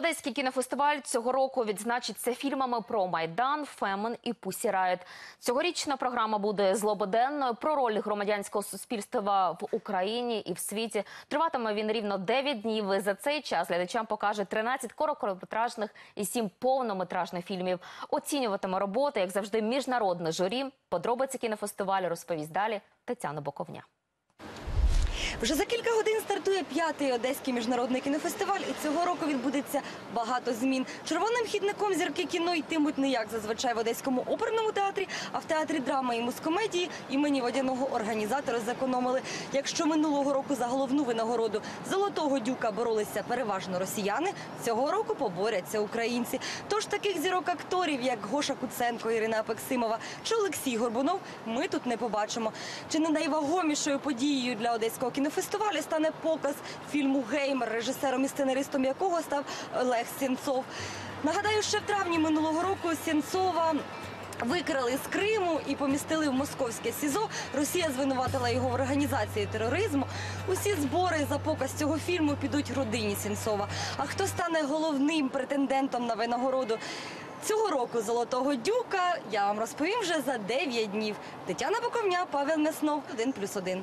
Одеський кінофестиваль цього року відзначиться фільмами про Майдан, Фемен і Пусі Райт. Цьогорічна програма буде злободенною про роль громадянського суспільства в Україні і в світі. Триватиме він рівно 9 днів. За цей час глядачам покаже 13 короткометражних і 7 повнометражних фільмів. Оцінюватиме роботи, як завжди, міжнародне журі. Подробиці кінофестивалю розповість далі Тетяна Боковня. Вже за кілька годин стартує п'ятий одеський міжнародний кінофестиваль, і цього року відбудеться багато змін. Червоним хідником зірки кіно йтимуть не як зазвичай в одеському оперному театрі, а в театрі драми і мускомедії імені водяного організатора зекономили. Якщо минулого року за головну винагороду золотого дюка боролися переважно росіяни, цього року поборяться українці. Тож таких зірок акторів, як Гоша Куценко, Ірина Апексимова чи Олексій Горбунов, ми тут не побачимо. Чи не найвагомішою подією для одеського кінофестивалю стане показ фільму Геймер, режисером і сценаристом якого став Олег Сєнцов. Нагадаю, ще в травні минулого року Сєнцова Викрали з Криму і помістили в московське СІЗО. Росія звинуватила його в організації тероризму. Усі збори за показ цього фільму підуть родині Сенцова. А хто стане головним претендентом на винагороду цього року Золотого Дюка? Я вам розповім вже за 9 днів. Тетяна Боковня, Павел Мяснов, 1+,1.